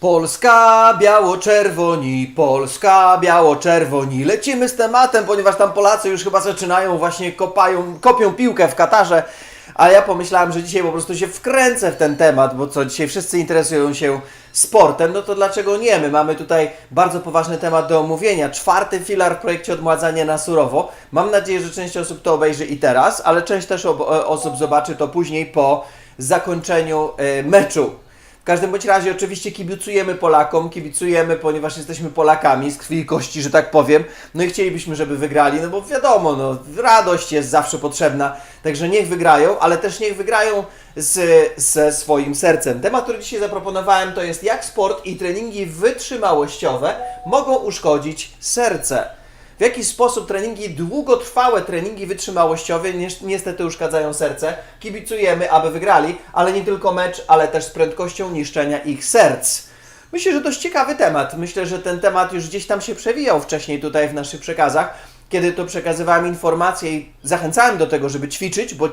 Polska biało-czerwoni, Polska biało-czerwoni. Lecimy z tematem, ponieważ tam Polacy już chyba zaczynają, właśnie kopają, kopią piłkę w Katarze. A ja pomyślałem, że dzisiaj po prostu się wkręcę w ten temat, bo co, dzisiaj wszyscy interesują się sportem, no to dlaczego nie? My mamy tutaj bardzo poważny temat do omówienia. Czwarty filar w projekcie Odmładzanie na surowo. Mam nadzieję, że część osób to obejrzy i teraz, ale część też e, osób zobaczy to później po zakończeniu e, meczu. Każdym bądź razie oczywiście kibicujemy Polakom, kibicujemy, ponieważ jesteśmy Polakami z krwi i kości, że tak powiem. No i chcielibyśmy, żeby wygrali, no bo wiadomo, no radość jest zawsze potrzebna, także niech wygrają, ale też niech wygrają z, ze swoim sercem. Temat, który dzisiaj zaproponowałem to jest jak sport i treningi wytrzymałościowe mogą uszkodzić serce. W jaki sposób treningi, długotrwałe treningi wytrzymałościowe ni- niestety uszkadzają serce. Kibicujemy, aby wygrali, ale nie tylko mecz, ale też z prędkością niszczenia ich serc. Myślę, że dość ciekawy temat. Myślę, że ten temat już gdzieś tam się przewijał wcześniej tutaj w naszych przekazach, kiedy to przekazywałem informacje i zachęcałem do tego, żeby ćwiczyć, bo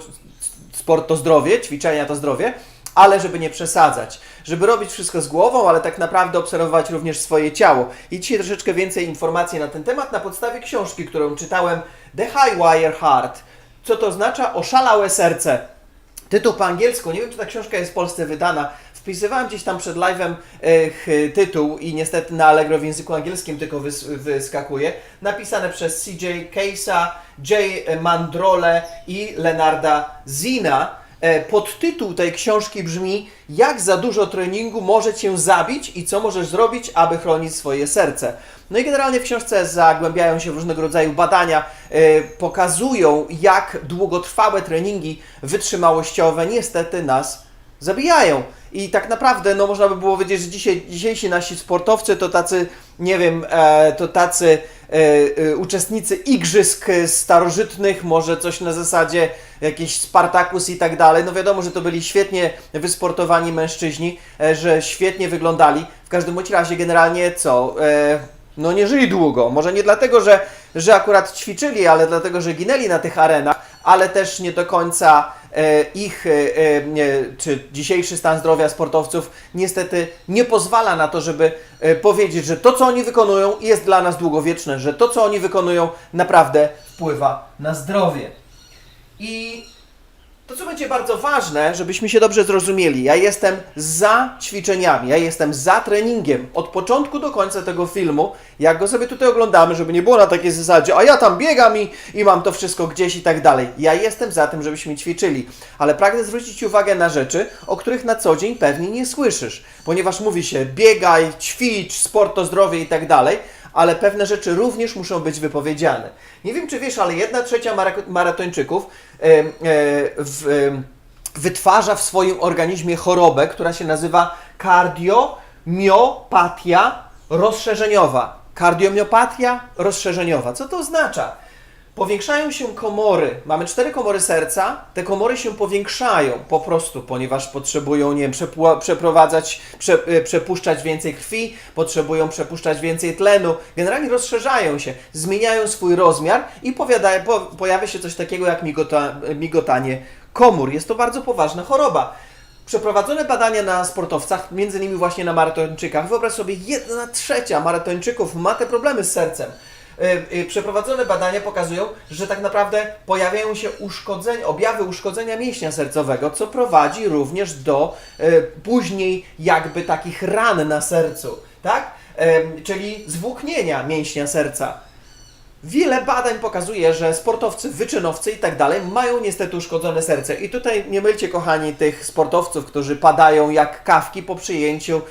sport to zdrowie, ćwiczenia to zdrowie, ale żeby nie przesadzać, żeby robić wszystko z głową, ale tak naprawdę obserwować również swoje ciało. I dzisiaj troszeczkę więcej informacji na ten temat na podstawie książki, którą czytałem The High Wire Heart. Co to oznacza? Oszalałe serce. Tytuł po angielsku, nie wiem czy ta książka jest w Polsce wydana. Wpisywałem gdzieś tam przed live'em e, ch- tytuł i niestety na Allegro w języku angielskim tylko wys- wyskakuje. Napisane przez CJ Case'a, Jay Mandrole i Lenarda Zina. E, Podtytuł tej książki brzmi Jak za dużo treningu może Cię zabić i co możesz zrobić, aby chronić swoje serce. No i generalnie w książce zagłębiają się w różnego rodzaju badania, e, pokazują jak długotrwałe treningi wytrzymałościowe niestety nas zabijają. I tak naprawdę, no można by było powiedzieć, że dzisiaj, dzisiejsi nasi sportowcy to tacy, nie wiem, e, to tacy e, e, uczestnicy igrzysk starożytnych, może coś na zasadzie jakiś Spartakus i tak dalej. No wiadomo, że to byli świetnie wysportowani mężczyźni, że świetnie wyglądali. W każdym razie generalnie co? No nie żyli długo. Może nie dlatego, że, że akurat ćwiczyli, ale dlatego, że ginęli na tych arenach, ale też nie do końca ich, e, e, czy dzisiejszy stan zdrowia sportowców niestety nie pozwala na to, żeby e, powiedzieć, że to, co oni wykonują, jest dla nas długowieczne, że to, co oni wykonują, naprawdę wpływa na zdrowie. I to, co będzie bardzo ważne, żebyśmy się dobrze zrozumieli, ja jestem za ćwiczeniami, ja jestem za treningiem od początku do końca tego filmu, jak go sobie tutaj oglądamy, żeby nie było na takiej zasadzie, a ja tam biegam i, i mam to wszystko gdzieś i tak dalej. Ja jestem za tym, żebyśmy ćwiczyli, ale pragnę zwrócić uwagę na rzeczy, o których na co dzień pewnie nie słyszysz, ponieważ mówi się biegaj, ćwicz, sport to zdrowie i tak dalej, ale pewne rzeczy również muszą być wypowiedziane. Nie wiem, czy wiesz, ale jedna trzecia mara- maratończyków w, em, wytwarza w swoim organizmie chorobę, która się nazywa kardiomiopatia rozszerzeniowa. Kardiomiopatia rozszerzeniowa. Co to oznacza? Powiększają się komory. Mamy cztery komory serca. Te komory się powiększają po prostu, ponieważ potrzebują, nie wiem, przeprowadzać, prze, e, przepuszczać więcej krwi, potrzebują przepuszczać więcej tlenu. Generalnie rozszerzają się, zmieniają swój rozmiar i powiada, po, pojawia się coś takiego jak migota, migotanie komór. Jest to bardzo poważna choroba. Przeprowadzone badania na sportowcach, między innymi właśnie na maratończykach, wyobraź sobie, jedna trzecia maratończyków ma te problemy z sercem. Y, y, Przeprowadzone badania pokazują, że tak naprawdę pojawiają się uszkodzenia, objawy uszkodzenia mięśnia sercowego, co prowadzi również do y, później jakby takich ran na sercu, tak? Czyli zwłóknienia mięśnia serca. Wiele badań pokazuje, że sportowcy, wyczynowcy i tak dalej mają niestety uszkodzone serce. I tutaj nie mylcie, kochani, tych sportowców, którzy padają jak kawki po przyjęciu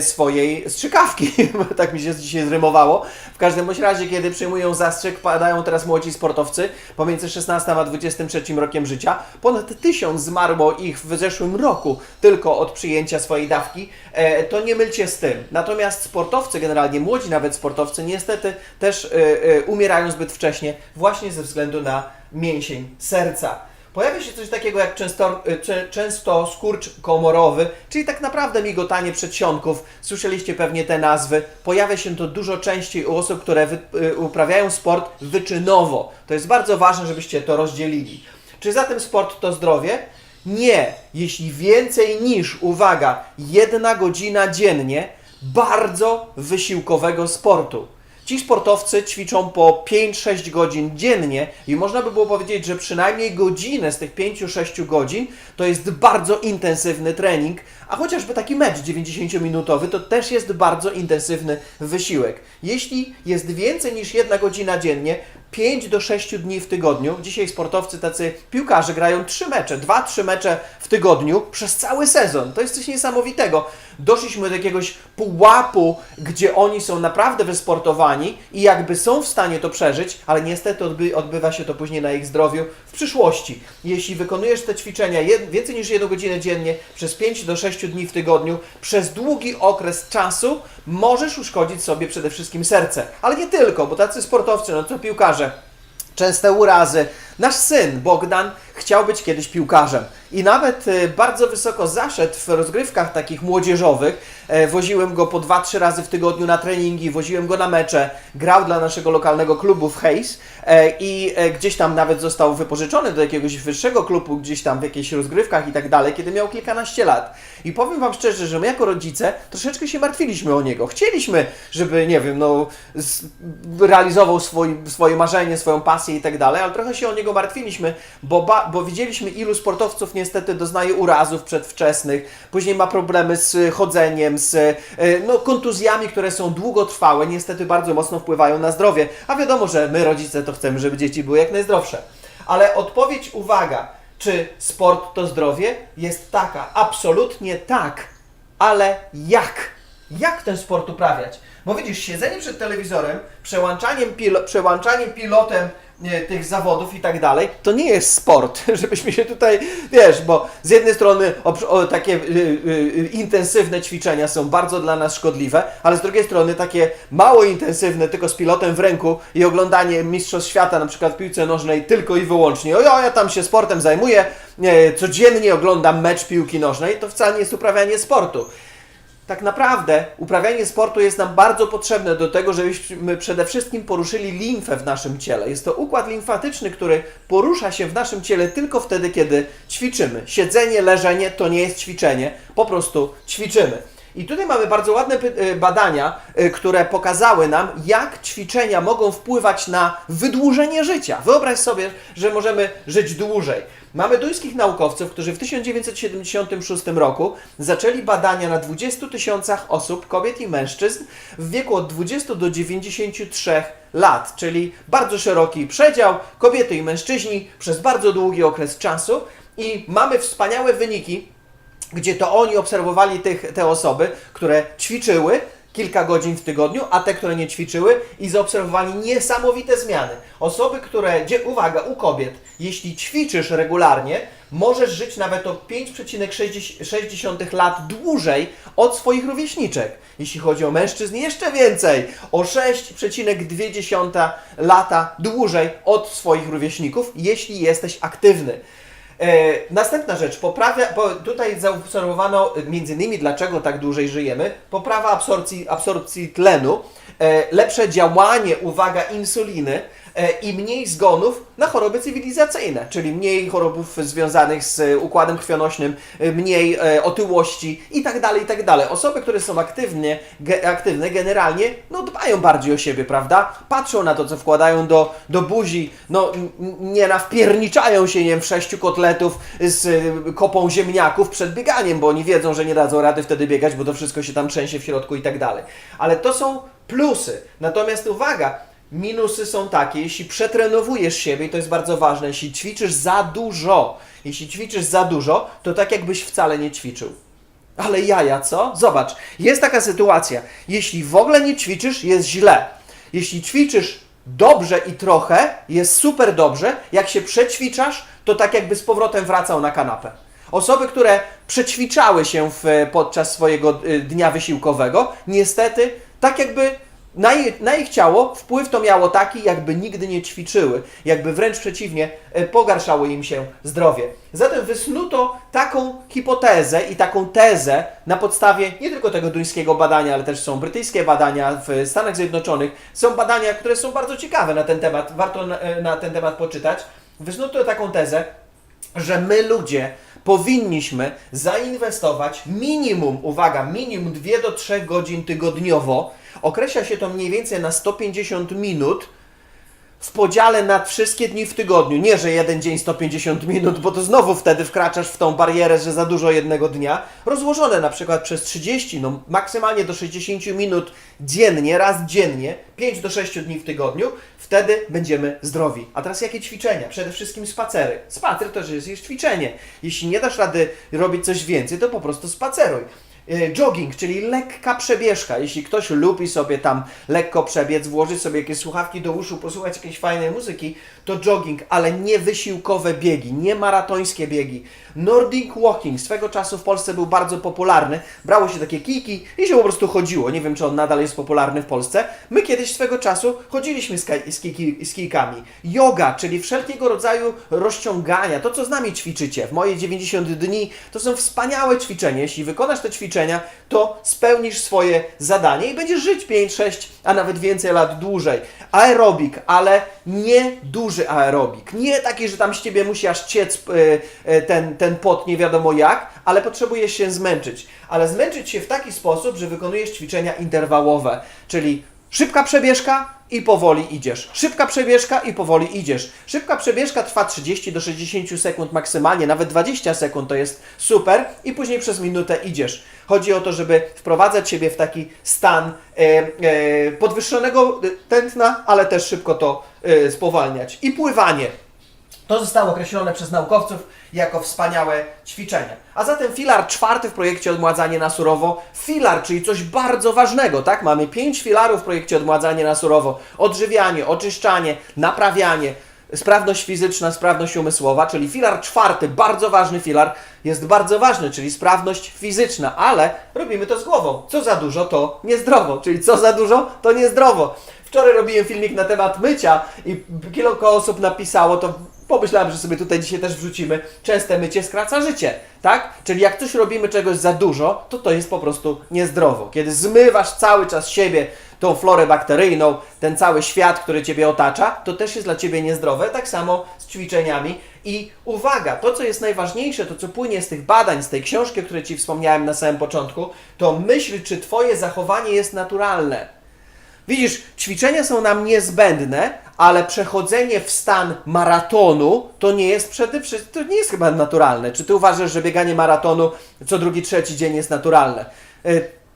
swojej strzykawki. tak mi się dzisiaj zrymowało. W każdym bądź razie, kiedy przyjmują zastrzyk, padają teraz młodzi sportowcy pomiędzy 16 a 23 rokiem życia. Ponad tysiąc zmarło ich w zeszłym roku tylko od przyjęcia swojej dawki. E, To nie mylcie z tym. Natomiast sportowcy, generalnie młodzi nawet sportowcy, niestety też e, e, umierają zbyt wcześnie właśnie ze względu na mięsień serca. Pojawia się coś takiego jak często, czę- często skurcz komorowy, czyli tak naprawdę migotanie przedsionków. Słyszeliście pewnie te nazwy. Pojawia się to dużo częściej u osób, które wy, e, uprawiają sport wyczynowo. To jest bardzo ważne, żebyście to rozdzielili. Czy zatem sport to zdrowie? Nie. Jeśli więcej niż, uwaga, jedna godzina dziennie bardzo wysiłkowego sportu. Ci sportowcy ćwiczą po 5-6 godzin dziennie i można by było powiedzieć, że przynajmniej godzinę z tych 5-6 godzin to jest bardzo intensywny trening, a chociażby taki mecz 90-minutowy to też jest bardzo intensywny wysiłek. Jeśli jest więcej niż jedna godzina dziennie, 5 do 6 dni w tygodniu. Dzisiaj sportowcy, tacy piłkarze grają 3 mecze, 2-3 mecze w tygodniu przez cały sezon. To jest coś niesamowitego. Doszliśmy do jakiegoś pułapu, gdzie oni są naprawdę wysportowani i jakby są w stanie to przeżyć, ale niestety odby odbywa się to później na ich zdrowiu w przyszłości. Jeśli wykonujesz te ćwiczenia więcej niż jedną godzinę dziennie, przez 5 do 6 dni w tygodniu, przez długi okres czasu, możesz uszkodzić sobie przede wszystkim serce. Ale nie tylko, bo tacy sportowcy, no to piłkarze, częste urazy. Nasz syn Bogdan chciał być kiedyś piłkarzem i nawet e, bardzo wysoko zaszedł w rozgrywkach takich młodzieżowych. E, Woziłem go po 2-3 razy w tygodniu na treningi, woziłem go na mecze, grał dla naszego lokalnego klubu w Hayes e, i e, gdzieś tam nawet został wypożyczony do jakiegoś wyższego klubu, gdzieś tam w jakichś rozgrywkach i tak dalej, kiedy miał kilkanaście lat. I powiem Wam szczerze, że my jako rodzice troszeczkę się martwiliśmy o niego. Chcieliśmy, żeby, nie wiem, no, realizował swój, swoje marzenie, swoją pasję i tak dalej, ale trochę się o niego martwiliśmy, bo, ba, bo widzieliśmy, ilu sportowców niestety doznaje urazów przedwczesnych, później ma problemy z chodzeniem, z e, no, kontuzjami, które są długotrwałe, niestety bardzo mocno wpływają na zdrowie. A wiadomo, że my rodzice to chcemy, żeby dzieci były jak najzdrowsze. Ale odpowiedź, uwaga, czy sport to zdrowie? Jest taka, absolutnie tak, ale jak? Jak ten sport uprawiać? Bo widzisz, siedzenie przed telewizorem, przełączaniem, pilo, przełączaniem pilotem tych zawodów i tak dalej, to nie jest sport, żebyśmy się tutaj, wiesz, bo z jednej strony o, takie y, y, intensywne ćwiczenia są bardzo dla nas szkodliwe, ale z drugiej strony takie mało intensywne, tylko z pilotem w ręku i oglądanie Mistrzostw Świata na przykład w piłce nożnej tylko i wyłącznie, o ja, tam się sportem zajmuję, codziennie oglądam mecz piłki nożnej, to wcale nie jest uprawianie sportu tak naprawdę uprawianie sportu jest nam bardzo potrzebne do tego, żebyśmy przede wszystkim poruszyli limfę w naszym ciele. Jest to układ limfatyczny, który porusza się w naszym ciele tylko wtedy, kiedy ćwiczymy. Siedzenie, leżenie to nie jest ćwiczenie, po prostu ćwiczymy. I tutaj mamy bardzo ładne y, badania, y, które pokazały nam, jak ćwiczenia mogą wpływać na wydłużenie życia. Wyobraź sobie, że możemy żyć dłużej. Mamy duńskich naukowców, którzy w 1976 roku zaczęli badania na 20 tysiącach osób, kobiet i mężczyzn w wieku od 20 do 93 lat, czyli bardzo szeroki przedział, kobiety i mężczyźni przez bardzo długi okres czasu i mamy wspaniałe wyniki, gdzie to oni obserwowali tych, te osoby, które ćwiczyły kilka godzin w tygodniu, a te, które nie ćwiczyły i zaobserwowali niesamowite zmiany. Osoby, które, gdzie, uwaga, u kobiet, jeśli ćwiczysz regularnie, możesz żyć nawet o 5,6 lat dłużej od swoich rówieśniczek. Jeśli chodzi o mężczyzn, jeszcze więcej, o 6,2 lata dłużej od swoich rówieśników, jeśli jesteś aktywny. E, następna rzecz, poprawia, bo tutaj zaobserwowano między innymi dlaczego tak dłużej żyjemy, poprawa absorpcji, absorpcji tlenu, e, lepsze działanie, uwaga, insuliny i mniej zgonów na choroby cywilizacyjne, czyli mniej chorobów związanych z e, układem krwionośnym, e, mniej e, otyłości i tak dalej, i tak. Osoby, które są aktywnie, ge, aktywne generalnie, no dbają bardziej o siebie, prawda? Patrzą na to, co wkładają do, do buzi, no nie nawpierniczają się, nie wiem, w sześciu kotletów z kopą ziemniaków przed bieganiem, bo oni wiedzą, że nie dadzą rady wtedy biegać, bo to wszystko się tam trzęsie w środku i tak. Ale to są plusy. Natomiast uwaga, minusy są takie, jeśli przetrenowujesz siebie, i to jest bardzo ważne, jeśli ćwiczysz za dużo, jeśli ćwiczysz za dużo, to tak jakbyś wcale nie ćwiczył. Ale jaja, co? Zobacz, jest taka sytuacja. Jeśli w ogóle nie ćwiczysz, jest źle. Jeśli ćwiczysz dobrze i trochę, jest super dobrze. Jak się przećwiczasz, to tak jakby z powrotem wracał na kanapę. Osoby, które przećwiczały się w, podczas swojego y, dnia wysiłkowego, niestety tak jakby na, je, na ich ciało wpływ to miało taki, jakby nigdy nie ćwiczyły, jakby wręcz przeciwnie, e, pogarszało im się zdrowie. Zatem wysnuto taką hipotezę i taką tezę na podstawie nie tylko tego duńskiego badania, ale też są brytyjskie badania w Stanach Zjednoczonych. Są badania, które są bardzo ciekawe na ten temat, warto na, e, na ten temat poczytać. Wysnuto taką tezę, że my ludzie powinniśmy zainwestować minimum, uwaga, minimum 2 do 3 godzin tygodniowo. Określa się to mniej więcej na 150 minut w podziale na wszystkie dni w tygodniu. Nie, że jeden dzień 150 minut, bo to znowu wtedy wkraczasz w tą barierę, że za dużo jednego dnia. Rozłożone na przykład przez 30, no maksymalnie do 60 minut dziennie, raz dziennie, 5 do 6 dni w tygodniu, wtedy będziemy zdrowi. A teraz jakie ćwiczenia? Przede wszystkim spacery. Spacer to też jest, ćwiczenie. Jeśli nie dasz rady robić coś więcej, to po prostu spaceruj. E, Jogging, czyli lekka przebieżka. Jeśli ktoś lubi sobie tam lekko przebiec, włożyć sobie jakieś słuchawki do uszu, posłuchać jakiejś fajnej muzyki, to jogging, ale nie wysiłkowe biegi, nie maratońskie biegi. Nordic walking swego czasu w Polsce był bardzo popularny. Brało się takie kijki i się po prostu chodziło. Nie wiem, czy on nadal jest popularny w Polsce. My kiedyś swego czasu chodziliśmy z, z, kijki, z kijkami. Yoga, czyli wszelkiego rodzaju rozciągania, to co z nami ćwiczycie. W moje 90 dni to są wspaniałe ćwiczenia. Jeśli wykonasz te ćwiczenia, to spełnisz swoje zadanie i będziesz żyć 5, 6, a nawet więcej lat dłużej. Aerobik, ale nie duży aerobik. Nie taki, że tam z ciebie musi aż ciec y, y, ten, ten pot nie wiadomo jak, ale potrzebujesz się zmęczyć. Ale zmęczyć się w taki sposób, że wykonujesz ćwiczenia interwałowe, czyli szybka przebieżka, i powoli idziesz. Szybka przebieżka i powoli idziesz. Szybka przebieżka trwa 30 do 60 sekund maksymalnie, nawet 20 sekund to jest super i później przez minutę idziesz. Chodzi o to, żeby wprowadzać siebie w taki stan e, e, podwyższonego tętna, ale też szybko to e, spowalniać. I pływanie. To zostało określone przez naukowców jako wspaniałe ćwiczenie. A zatem filar czwarty w projekcie Odmładzanie na surowo. Filar, czyli coś bardzo ważnego, tak? Mamy pięć filarów w projekcie Odmładzanie na surowo. Odżywianie, oczyszczanie, naprawianie, sprawność fizyczna, sprawność umysłowa, czyli filar czwarty, bardzo ważny filar, jest bardzo ważny, czyli sprawność fizyczna, ale robimy to z głową. Co za dużo, to niezdrowo, czyli co za dużo, to niezdrowo. Wczoraj robiłem filmik na temat mycia i kilka osób napisało, to pomyślałem, że sobie tutaj dzisiaj też wrzucimy. Częste mycie skraca życie, tak? Czyli jak coś robimy czegoś za dużo, to to jest po prostu niezdrowo. Kiedy zmywasz cały czas siebie tą florę bakteryjną, ten cały świat, który Ciebie otacza, to też jest dla Ciebie niezdrowe. Tak samo z ćwiczeniami. I uwaga, to co jest najważniejsze, to co płynie z tych badań, z tej książki, o której Ci wspomniałem na samym początku, to myśl, czy Twoje zachowanie jest naturalne. Widzisz, ćwiczenia są nam niezbędne, ale przechodzenie w stan maratonu to nie jest przede wszystkim, to nie jest chyba naturalne. Czy ty uważasz, że bieganie maratonu co drugi, trzeci dzień jest naturalne?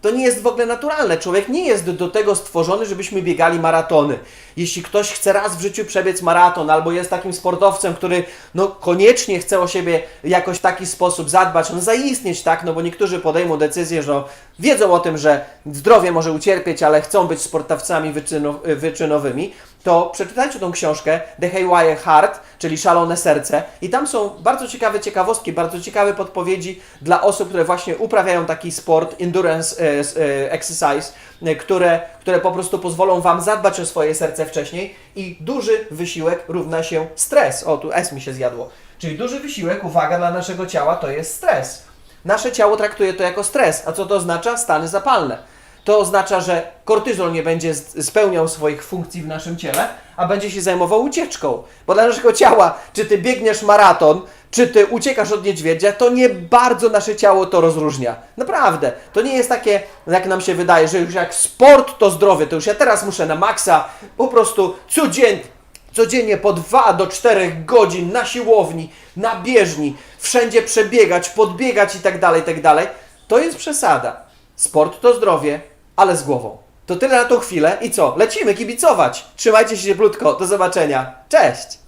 To nie jest w ogóle naturalne. Człowiek nie jest do tego stworzony, żebyśmy biegali maratony. Jeśli ktoś chce raz w życiu przebiec maraton, albo jest takim sportowcem, który no, koniecznie chce o siebie jakoś w taki sposób zadbać, no zaistnieć, tak, no bo niektórzy podejmą decyzję, że no, wiedzą o tym, że zdrowie może ucierpieć, ale chcą być sportowcami wyczyno, wyczynowymi, to przeczytajcie tą książkę The Haywire Heart, czyli Szalone Serce i tam są bardzo ciekawe ciekawostki, bardzo ciekawe podpowiedzi dla osób, które właśnie uprawiają taki sport, endurance e, e, exercise, e, które, które po prostu pozwolą Wam zadbać o swoje serce wcześniej i duży wysiłek równa się stres. O, tu S mi się zjadło. Czyli duży wysiłek, uwaga, dla naszego ciała to jest stres. Nasze ciało traktuje to jako stres. A co to oznacza? Stany zapalne. To oznacza, że kortyzol nie będzie spełniał swoich funkcji w naszym ciele, a będzie się zajmował ucieczką. Bo dla naszego ciała, czy ty biegniesz maraton, czy ty uciekasz od niedźwiedzia, to nie bardzo nasze ciało to rozróżnia. Naprawdę. To nie jest takie, jak nam się wydaje, że już jak sport to zdrowie, to już ja teraz muszę na maksa po prostu codziennie codziennie po 2 do 4 godzin na siłowni, na bieżni, wszędzie przebiegać, podbiegać i tak dalej, tak dalej, to jest przesada. Sport to zdrowie, ale z głową. To tyle na tą chwilę i co? Lecimy kibicować. Trzymajcie się cieplutko. Do zobaczenia. Cześć!